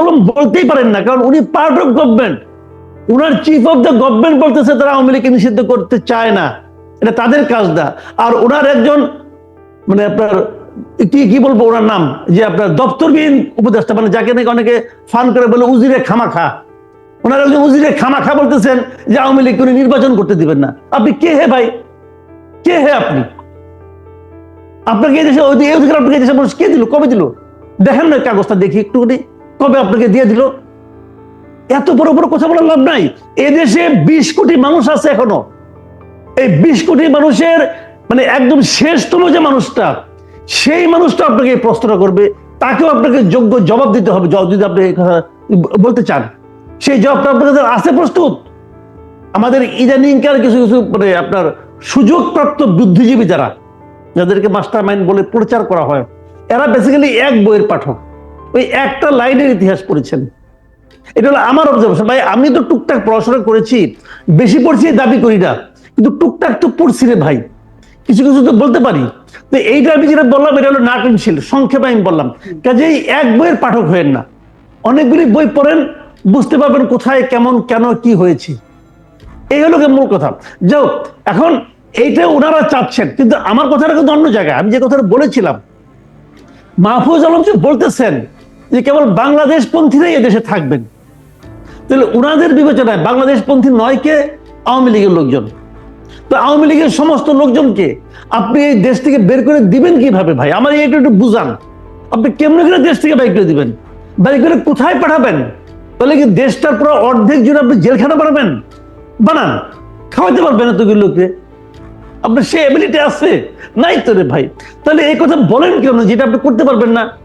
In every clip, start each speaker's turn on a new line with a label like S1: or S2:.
S1: আলম বলতেই পারেন না, কারণ উনি পার্ট অফ গভর্নমেন্ট উনার চিফ অফ দ্য গভর্নমেন্ট বলতেছে তারা আওয়ামী লীগকে নিষিদ্ধ করতে চায় না। এটা তাদের কাজ দা আর ওনার একজন মানে আপনার, কি কি বলব ওনার নাম? যে আপনার দপ্তরবিহীন উপদেষ্টা মানে যাকে নাকি অনেকে ফান করে বলে উজিরে খামাখা। ওনার একজন উজিরে খামাখা বলতেছেন যে আওয়ামী লীগ উনি নির্বাচন করতে দিবেন না। আপনি কে হে ভাই? কে হে আপনি? আপনাকে এই দেশে, এই অধিকার আপনাকে এই দেশে মানুষ কে দিল? কবে দিল? দেখেন না কাগজটা দেখি একটুখানি। কবে আপনাকে দিয়ে দিল? এত বড় বড় কথা বলার লাভ নাই। এদেশে বিশ কোটি মানুষ আছে এখনও। এই বিশ কোটি মানুষের মানে একদম শেষতম যে মানুষটা, সেই মানুষটা আপনাকে এই প্রশ্নটা করবে। তাকেও আপনাকে যোগ্য জবাব দিতে হবে যদি আপনি বলতে চান। সেই জবাবটা আপনার আছে প্রস্তুত? আমাদের ইদানিংকার কিছু কিছু মানে আপনার সুযোগপ্রাপ্ত বুদ্ধিজীবী যারা, যাদেরকে মাস্টার মাইন্ড বলে প্রচার করা হয়, এরা বেসিক্যালি এক বইয়ের পাঠক। ওই একটা লাইনের ইতিহাস পড়েছেন। এটা হলো আমার অবজারভেশন ভাই, আমি তো টুকটাক পড়াশোনা করেছি, বেশি পড়ছি দাবি করি না, কিন্তু টুকটাক তো পড়ছি রে ভাই। কিছু কিছু তো বলতে পারি। তো এইটা আমি যেটা বললাম, এটা হলো নাটনশীল, সংক্ষেপে আমি বললাম। কাজেই এক বইয়ের পাঠক হয়েন না। অনেকগুলি বই পড়েন, বুঝতে পারবেন কোথায়, কেমন, কেন, কি হয়েছে। এই হলো মূল কথা। যাও এখন এইটা ওনারা চাচ্ছেন, কিন্তু আমার কথাটা কিন্তু অন্য জায়গায়। আমি যে কথাটা বলেছিলাম, মাহফুজ আলম যে বলতেছেন যে কেবল বাংলাদেশ পন্থীরাই এদেশে থাকবেন। তাহলে ওনাদের বিবেচনায় বাংলাদেশ পন্থী নয় কে? আওয়ামী লীগের লোকজন। তো আওয়ামী লীগের সমস্ত লোকজনকে আপনি এই দেশ থেকে বের করে দিবেন কীভাবে ভাই? আমার এটা একটু বুঝান। আপনি কেমনে করে দেশ থেকে বাইর করে দিবেন? বাইর করে কোথায় পাঠাবেন? তাহলে কি দেশটার পুরো অর্ধেক জুড়ে আপনি জেলখানা বানাবেন? বানান। খাওয়াইতে পারবেন এতগুলো লোককে। আপনার সে এবিলিটি আছে? নাই তো রে ভাই। তাহলে এই কথা বলেন কেন? যেটা আপনি করতে পারবেন না।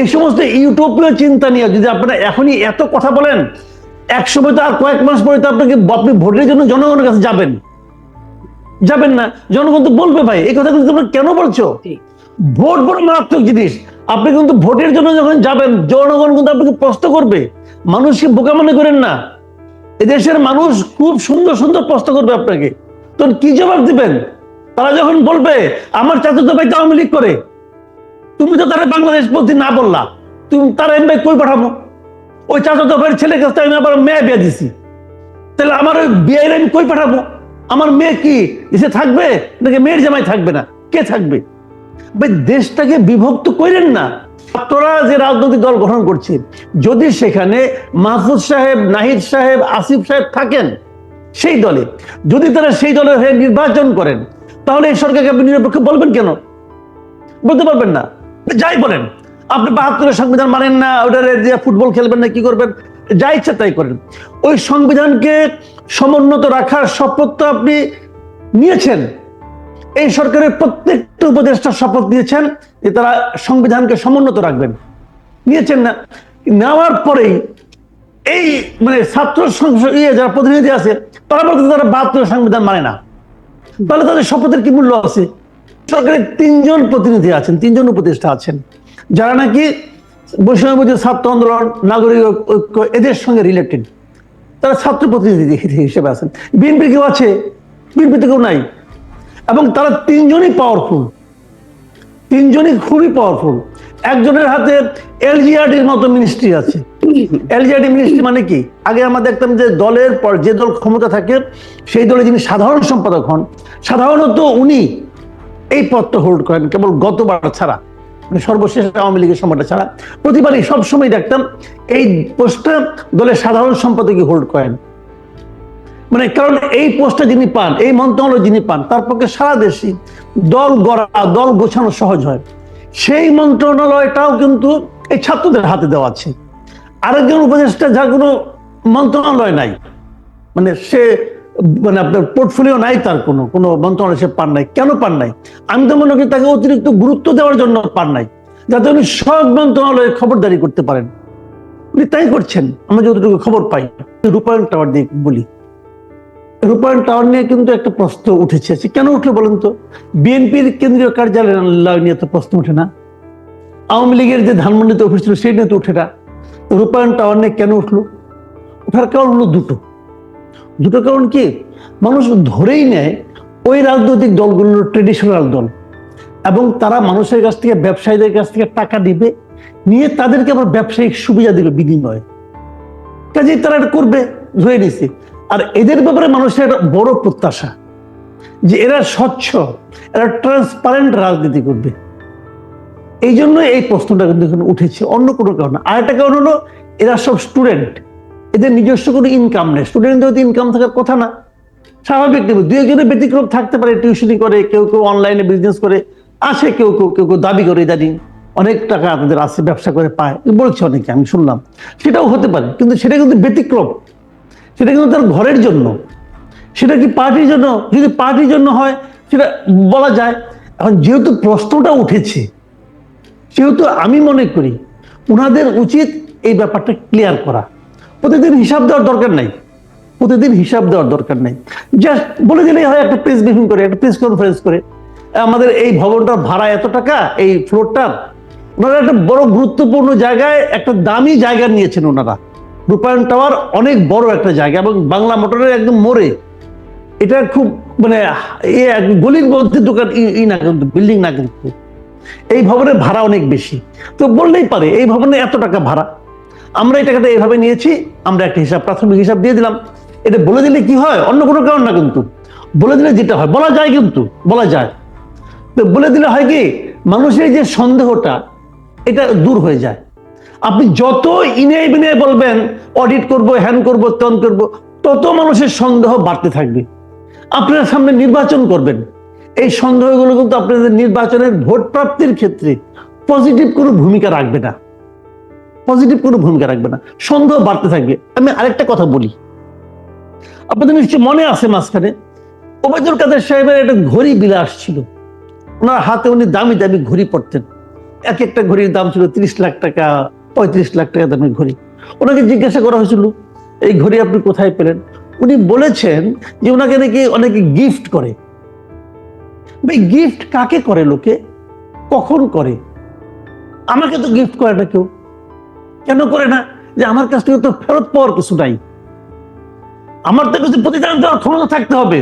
S1: এই সমস্ত ইউটোপীয় চিন্তা নিয়ে যদি আপনারা এখনই এত কথা বলেন এক সময় তো আর কয়েক মাস পরে তো আপনাকে আপনি ভোটের জন্য জনগণের কাছে যাবেন। যাবেন না। জনগণ তো বলবে ভাই এই কথা কিন্তু তোমরা কেন বলছো? ভোট বড় মারাত্মক জিনিস। আপনি কিন্তু ভোটের জন্য যখন যাবেন জনগণ কিন্তু আপনাকে প্রশ্ন করবে। মানুষকে বোকা মনে করেন না? এদেশের মানুষ খুব সুন্দর সুন্দর প্রশ্ন করবে আপনাকে। তখন কি জবাব দিবেন? তারা যখন বলবে আমার চাচাতো ভাই তো আওয়ামী লীগ করে। তুমি তো তারা বাংলাদেশ পন্থী না বললা। তুমি তারা এমনি কই পাঠাবো? ওই চাচাতো ভাইয়ের ছেলের কাছে আমি আবার মেয়ে বিয়ে দিছি। তাহলে আমার ওই বিয়ের আমি কই পাঠাবো? আমার মেয়ে কি দেশে থাকবে নাকি মেয়ের জামাই থাকবে না? কে থাকবে? ভাই, দেশটাকে বিভক্ত করেন না। ছাত্ররা যে রাজনৈতিক দল গঠন করছে, যদি সেখানে মাহফুজ সাহেব, নাহিদ সাহেব, আসিফ সাহেব থাকেন সেই দলে, যদি তারা সেই দলের হয়ে নির্বাচন করেন, তাহলে এই সরকারকে আপনি নিরপেক্ষ বলবেন কেন? বলতে পারবেন না। যাই বলেন, আপনি বাহাত্তরের সংবিধান মানেন না, ওটার যে ফুটবল খেলবেন না, কি করবেন? যা ইচ্ছা তাই করেন। ওই সংবিধানকে সমুন্নত রাখার শপথ তো আপনি নিয়েছেন। এই সরকারের প্রত্যেকটা উপদেষ্টা শপথ নিয়েছেন যে তারা সংবিধানকে সমুন্নত রাখবেন। নিয়েছেন না। নেওয়ার পরেই এই মানে ছাত্র সংসদ ইয়ে যারা প্রতিনিধি আছে, তারা বলতে তারা বাহাত্তর সংবিধান মানে না। তাহলে তাদের শপথের কি মূল্য আছে? সরকারের তিনজন প্রতিনিধি আছেন, তিনজন উপদেষ্টা আছেন, যারা নাকি বৈষম্যবিরোধী ছাত্র আন্দোলন, নাগরিক ঐক্য, এদের সঙ্গে রিলেটেড তারা ছাত্র প্রতিনিধি হিসেবে আছেন। বিএনপি কেউ আছে? বিএনপি কেউ নাই। এবং তারা তিনজনই পাওয়ারফুল তিনজনই খুবই পাওয়ারফুল একজনের হাতে এলজিআরডির মতো মিনিস্ট্রি আছে। এলজিআরডি মিনিস্ট্রি মানে কি? আগে আমরা দেখতাম যে দলের পর যে দল ক্ষমতা থাকে, সেই দলে যিনি সাধারণ সম্পাদক হন, সাধারণত উনি এই পদটা হোল্ড করেন, কেবল গতবার ছাড়া মানে সর্বশেষ আওয়ামী লীগের সময়টা ছাড়া। প্রতিবারই সবসময় দেখতাম এই পোস্টটা দলের সাধারণ সম্পাদকই হোল্ড করেন। মানে কারণ এই পোস্টটা যিনি পান, এই মন্ত্রণালয় যিনি পান, তার পক্ষে সারা দেশে দল গড়া, দল গোছানো সহজ হয়। সেই মন্ত্রণালয়টাও কিন্তু এই ছাত্রদের হাতে দেওয়া আছে। আরেকজন উপদেষ্টা যার কোনো মন্ত্রণালয় নাই মানে সে মানে আপনার পোর্টফোলিও নাই তার কোনো কোনো মন্ত্রণালয় সে পান নাই। কেন পান নাই? আমি তো মনে করি তাকে অতিরিক্ত গুরুত্ব দেওয়ার জন্য পান নাই যাতে উনি সব মন্ত্রণালয়ে খবরদারি করতে পারেন। উনি তাই করছেন আমরা যতটুকু খবর পাই। রূপায়ণ টাওয়ার দিয়ে বলি। রূপায়ণ টাওয়ার নিয়ে কিন্তু একটা প্রশ্ন উঠেছে। আচ্ছা, কেন উঠল বলেন তো? বিএনপির কেন্দ্রীয় কার্যালয় নিয়ে তো প্রশ্ন উঠে না। আওয়ামী লীগের যে ধানমন্ডিতে অফিস ছিল সেই নিয়ে তো উঠে না। রূপায়ণ টাওয়ার নিয়ে কেন উঠল? ওঠার কারণ হলো দুটো। দুটো কারণ কি? মানুষ ধরেই নেয় ওই রাজনৈতিক দলগুলোর ট্রেডিশনাল দল। এবং তারা মানুষের কাছ থেকে, ব্যবসায়ীদের কাছ থেকে টাকা দিবে, নিয়ে তাদেরকে আবার ব্যবসায়িক সুবিধা দিল বিনিময়ে। কাজেই তারা এটা করবে, ধরে নিছে। আর এদের ব্যাপারে মানুষের একটা বড় প্রত্যাশা যে এরা স্বচ্ছ, এরা ট্রান্সপারেন্ট রাজনীতি করবে। এই জন্য এই প্রশ্নটা কিন্তু এখানে উঠেছে। অন্য কোনো কারণ না। আরেকটা কারণ হলো, এরা সব স্টুডেন্ট এদের নিজস্ব কোনো ইনকাম নেই। স্টুডেন্টদের ইনকাম থাকার কথা না। স্বাভাবিক নেবে দু একজনের ব্যতিক্রম থাকতে পারে টিউশনি করে, কেউ কেউ অনলাইনে বিজনেস করে, আসে কেউ কেউ কেউ কেউ দাবি করে ইদানিং। অনেক টাকা তাদের আসে ব্যবসা করে, পায়। বলছে অনেকে, আমি শুনলাম। সেটাও হতে পারে, কিন্তু সেটা কিন্তু ব্যতিক্রম। সেটা কিন্তু তার ঘরের জন্য। সেটা কি পার্টির জন্য? যদি পার্টির জন্য হয়, সেটা বলা যায়। এখন যেহেতু প্রশ্নটা উঠেছে, সেহেতু আমি মনে করি ওনাদের উচিত এই ব্যাপারটা ক্লিয়ার করা। প্রতিদিন হিসাব দেওয়ার দরকার নাই। প্রতিদিন হিসাব দেওয়ার দরকার নেই। জাস্ট বলে দিলেই হয়, একটা প্রেস ব্রিফিং করে, একটা প্রেস কনফারেন্স করে। আমাদের এই ভবনটার ভাড়া এত টাকা, এই ফ্লোরটার ওনারা একটা বড় গুরুত্বপূর্ণ জায়গায় একটা দামি জায়গা নিয়েছেন ওনারা। রূপায়ণ টাওয়ার অনেক বড় একটা জায়গা এবং বাংলা মোটরের একদম মোড়ে। এটা খুব মানে এ গলির মধ্যে দোকান, ই না কিন্তু বিল্ডিং না কিন্তু এই ভবনের ভাড়া অনেক বেশি। তো বললেই পারে, এই ভবনে এত টাকা ভাড়া। আমরা এই টাকাটা এইভাবে নিয়েছি, আমরা একটা হিসাব, প্রাথমিক হিসাব দিয়ে দিলাম। এটা বলে দিলে কি হয়? অন্য কোনো কারণ না কিন্তু। বলে দিলে যেটা হয়, বলা যায় কিন্তু, বলা যায়। তো বলে দিলে হয় কি, মানুষের যে সন্দেহটা, এটা দূর হয়ে যায়। আপনি যত ইনে বিনে বলবেন অডিট করব হ্যান করব তন করব, তত মানুষের সন্দেহ বাড়তে থাকবে। আপনারা সামনে নির্বাচন করবেন। এই সন্দেহগুলো কিন্তু আপনাদের নির্বাচনের ভোট প্রাপ্তির ক্ষেত্রে পজিটিভ কোনো ভূমিকা রাখবে না। পজিটিভ কোনো ভূমিকা রাখবে না। সন্দেহ বাড়তে থাকবে। আমি আরেকটা কথা বলি। আপনাদের নিশ্চয় মনে আছে মাঝখানে, ওবায়দুল কাদের সাহেবের একটা ঘড়ি বিলাস ছিল। ওনার হাতে উনি দামি দামি ঘড়ি পড়তেন এক একটা ঘড়ির দাম ছিল তিরিশ লাখ টাকা, পঁয়ত্রিশ লাখ টাকা দামের ঘড়ি। ওনাকে জিজ্ঞাসা করা হয়েছিল, এই ঘড়ি আপনি কোথায় পেলেন? উনি বলেছেন যে ওনাকে নাকি অনেকে গিফট করে। ভাই গিফট কাকে করে লোকে? কখন করে? আমাকে তো গিফট করে না কেউ। কেন করে না? যে আমার কাছ থেকে তো ফেরত পাওয়ার কিছু নাই। আমার তো কিছু প্রতিদান দেওয়ার ক্ষমতা থাকতে হবে।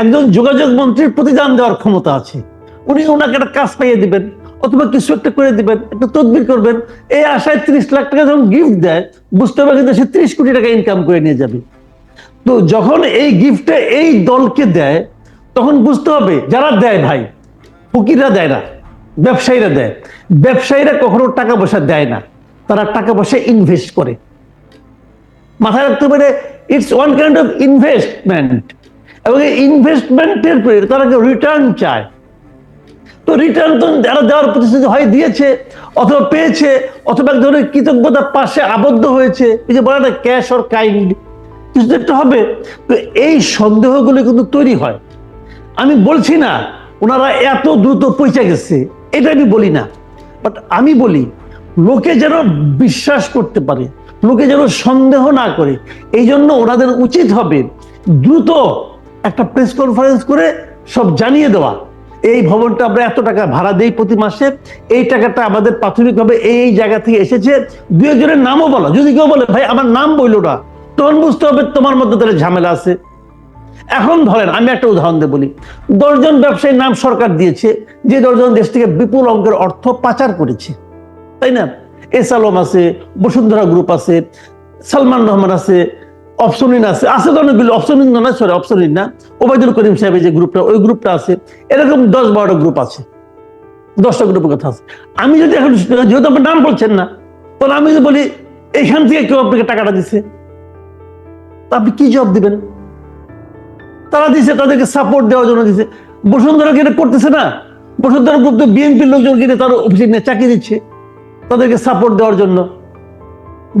S1: একজন যোগাযোগ মন্ত্রীর প্রতিদান দেওয়ার ক্ষমতা আছে। উনি ওনাকে একটা কাজ পাইয়ে দিবেন, অথবা কিছু একটা করে দিবেন, একটা তদবির করবেন। এই আশায় ত্রিশ লাখ টাকা যখন গিফট দেয়, বুঝতে হবে কিন্তু সে ত্রিশ কোটি টাকা ইনকাম করে নিয়ে যাবে। তো যখন এই গিফটটা এই দলকে দেয়, তখন বুঝতে হবে যারা দেয় ভাই, ফকিররা দেয় না, ব্যবসায়ীরা দেয়। ব্যবসায়ীরা কখনো টাকা পয়সা দেয় না। তারা টাকা পয়সা ইনভেস্ট করে। মাথায় রাখতে পারে it's one kind of investment এবং এই ইনভেস্টমেন্টের তারা রিটার্ন চায়। তো রিটার্ন তো যারা দেওয়ার প্রতিশ্রুতি হয় দিয়েছে, অথবা পেয়েছে, অথবা এক ধরনের কৃতজ্ঞতার পাশে আবদ্ধ হয়েছে, এই যে বলা না ক্যাশ অর কাইন্ড কিছু একটা হবে। তো এই সন্দেহগুলো কিন্তু তৈরি হয়। আমি বলছি না, ওনারা এত দ্রুত পৌঁছে গেছে, এটা আমি বলি না। বাট আমি বলি লোকে যেন বিশ্বাস করতে পারে, লোকে যেন সন্দেহ না করে। এই জন্য ওনাদের উচিত হবে দ্রুত একটা প্রেস কনফারেন্স করে সব জানিয়ে দেওয়া। এই ভবনটা আমরা এত টাকা ভাড়া দেই প্রতি মাসে, এই টাকাটা আমাদের প্রাথমিকভাবে এই জায়গা থেকে এসেছে। দু একজনের নামও বলো, যদি কেউ বলে, ভাই, আমার নাম বইলো না। তখন বুঝতে হবে তোমার মধ্যে তাহলে ঝামেলা আছে। এখন ধরেন, আমি একটা উদাহরণ দিয়ে বলি। দশজন ব্যবসায়ীর নাম সরকার দিয়েছে, যে দশজন দেশ থেকে বিপুল অঙ্কের অর্থ পাচার করেছে। তাই না? এস আলম আছে, বসুন্ধরা গ্রুপ আছে, সালমান রহমান আছে অপশনিন আছে আছে তো অনেকগুলো অপশনিন না সরি অপশনিন না। ওবায়দুল করিম সাহেবের যে গ্রুপটা ওই গ্রুপটা আছে। এরকম দশ বারোটা গ্রুপ আছে। দশটা গ্রুপের কথা আছে। আমি যদি এখন যেহেতু আপনার নাম বলছেন না, তাহলে আমি যদি বলি, এখান থেকে কেউ আপনাকে টাকাটা দিছে, তা আপনি কি জবাব দিবেন? তারা দিছে, তাদেরকে সাপোর্ট দেওয়ার জন্য দিছে। বসুন্ধরা কিনে করতেছে না? বসুন্ধরা গ্রুপ তো বিএনপির লোকজন কিনে তার অফিসে চাকরি দিচ্ছে। তাদেরকে সাপোর্ট দেওয়ার জন্য।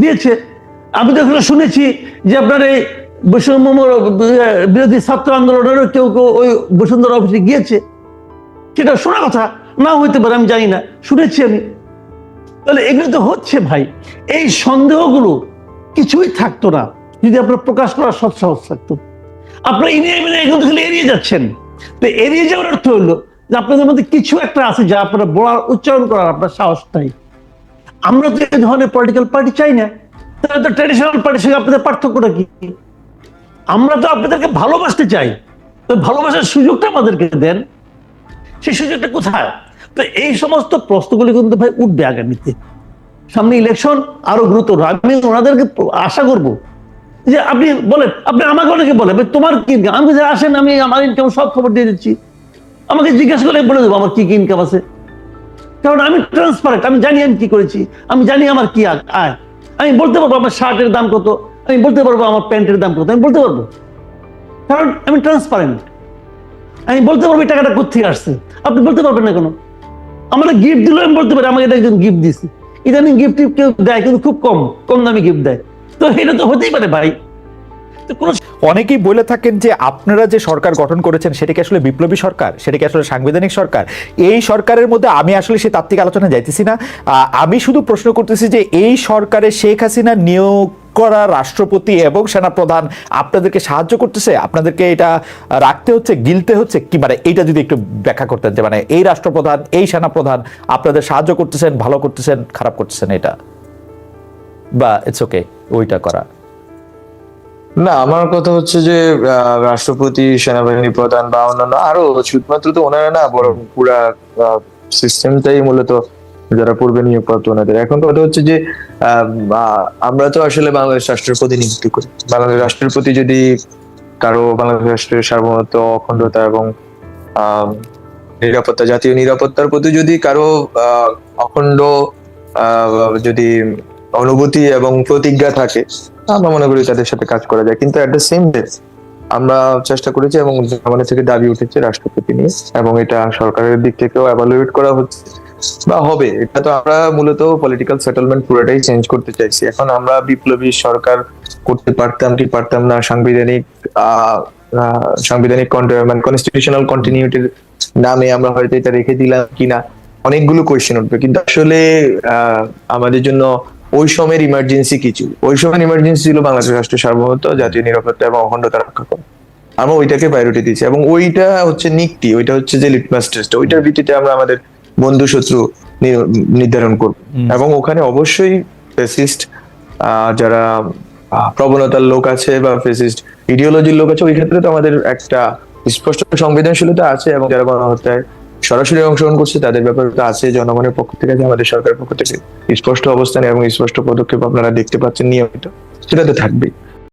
S1: দিয়েছে। আমি তো এখানে শুনেছি যে আপনার এই বৈষম্য বিরোধী ছাত্র আন্দোলনেরও কেউ কেউ ওই বসুন্ধরা অফিসে গিয়েছে। সেটা শোনা কথা না হইতে পারে, আমি জানি না। শুনেছি আমি। তাহলে এগুলো তো হচ্ছে ভাই। এই সন্দেহগুলো কিছুই থাকতো না। যদি আপনার প্রকাশ করার সৎ সাহস থাকতো। আপনার ইনিয়ে মিলে এগুলো খালি এড়িয়ে যাচ্ছেন। তো এড়িয়ে যাওয়ার অর্থ হলো যে আপনাদের মধ্যে কিছু একটা আছে যা আপনারা বলার, উচ্চারণ করার আপনার সাহস নাই। আমরা তো এই ধরনের পলিটিক্যাল পার্টি চাই না। তাহলে তো ট্রেডিশনাল পার্টির সঙ্গে আপনাদের পার্থক্যটা কি? আমরা তো আপনাদেরকে ভালোবাসতে চাই। তো ভালোবাসার সুযোগটা আমাদেরকে দেন। সেই সুযোগটা কোথায়? তো এই সমস্ত প্রশ্নগুলি কিন্তু ভাই উঠবে আগামীতে। সামনে ইলেকশন আরও গুরুতর আমি ওনাদেরকে আশা করব যে আপনি বলেন আপনি আমাকে অনেকে বলে তোমার কি income?" আমি বলছি, আসেন আমি আমার ইনকাম সব খবর দিয়ে দিচ্ছি। আমাকে জিজ্ঞাসা করে বলে দেবো আমার কি কি ইনকাম আছে? কারণ আমি ট্রান্সপারেন্ট আমি জানি আমি কি করেছি, আমি জানি আমার কি আয় আমি বলতে পারব আমার শার্টের দাম কত, আমি বলতে পারব আমার প্যান্টের দাম কত, আমি বলতে পারব। কারণ আমি ট্রান্সপারেন্ট আমি বলতে পারব টাকাটা কোথেকে আসছে। আপনি বলতে পারবেন না কেন। আমাকে গিফট দিলেও আমি বলতে পারি, আমাকে এটা একজন গিফট দিছে ইদানিং গিফট কেউ দেয়, কিন্তু খুব কম কম দামি গিফট দেয়। তো এটা তো হতেই পারে ভাই।
S2: অনেকেই বলে থাকেন যে আপনারা যে সরকার গঠন করেছেন, সেটা কি আসলে বিপ্লবী সরকার? সেটা কি আসলে সাংবিধানিক সরকার? এই সরকারের মধ্যে আমি আসলে তাত্ত্বিক আলোচনা যাইতেছি না। আমি শুধু প্রশ্ন করতেছি যে এই সরকারে শেখ হাসিনা নিয়োগ করা রাষ্ট্রপতি এবং সেনাপ্রধান আপনাদেরকে সাহায্য করতেছে? আপনাদেরকে এটা রাখতে হচ্ছে, গিলতে হচ্ছে? কি মানে এইটা যদি একটু ব্যাখ্যা করতেন যে মানে এই রাষ্ট্রপ্রধান, এই সেনাপ্রধান আপনাদের সাহায্য করতেছেন, ভালো করতেছেন, খারাপ করতেছেন এটা? বা ইটস ওকে ওইটা করা।
S3: না, আমার কথা হচ্ছে যে রাষ্ট্রপতি, সেনাবাহিনী প্রধান বা অন্যান্য আরও শুধুমাত্র তো ওনারা না, বরং পুরা সিস্টেমটাই মূলত যারা পূর্বে নিয়োগপ্রাপ্ত ওনাদের। এখন কথা হচ্ছে যে আমরা তো আসলে বাংলাদেশ রাষ্ট্রের প্রতিনিধিত্ব করি। বাংলাদেশ রাষ্ট্রের প্রতি যদি কারও বাংলাদেশ রাষ্ট্রের সার্বভৌমত্ব, অখণ্ডতা এবং নিরাপত্তা, জাতীয় নিরাপত্তার প্রতি যদি কারও অখণ্ড যদি অনুভূতি এবং প্রতিজ্ঞা থাকে আমরা মনে করি তাদের সাথে কাজ করা যায়। কিন্তু আমরা চেষ্টা করেছি এবং জনগণের থেকে দাবি উঠেছে রাষ্ট্রপতি নিয়ে এবং এটা সরকারের দিক থেকেও এভালুয়েট করা হচ্ছে বা হবে। এটা তো আমরা মূলত পলিটিক্যাল সেটেলমেন্ট পুরোটাই চেঞ্জ করতে চাইছি। এখন আমরা বিপ্লবী সরকার করতে পারতাম কি পারতাম না, সাংবিধানিক সাংবিধানিক মানে কনস্টিটিউশনাল কন্টিনিউটির নামে আমরা হয়তো এটা রেখে দিলাম কিনা, অনেকগুলো কোয়েশ্চেন উঠবে। কিন্তু আসলে আমাদের জন্য ওই সময়ের ইমার্জেন্সি কিছু। ওই সময়ের ইমার্জেন্সি ছিল বাংলাদেশ রাষ্ট্রের সার্বভৌমত্ব জাতীয় নিরাপত্তা এবং অখণ্ডতা রক্ষা করা। আমরা ওইটাকে প্রায়োরিটি দিচ্ছি এবং ওইটা হচ্ছে নিকটি ওইটা হচ্ছে যে লিটমাস টেস্ট ওইটার ভিত্তিতে আমরা আমাদের বন্ধু শত্রু নির্ধারণ করব। এবং ওখানে অবশ্যই ফেসিস্ট যারা প্রবণতার লোক আছে বা ফেসিস্ট ইডিওলজির লোক আছে ওই ক্ষেত্রে তো আমাদের একটা স্পষ্ট সংবেদনশীলতা আছে এবং যারা গণহত্যায় সরাসরি অংশগ্রহণ করছে, তাদের ব্যাপারে তো আছে জনগণের পক্ষ থেকে, আছে আমাদের সরকারের পক্ষ থেকে। স্পষ্ট অবস্থানে এবং স্পষ্ট পদক্ষেপ আপনারা দেখতে পাচ্ছেন, নিয়মিত। সেটা তো থাকবেই।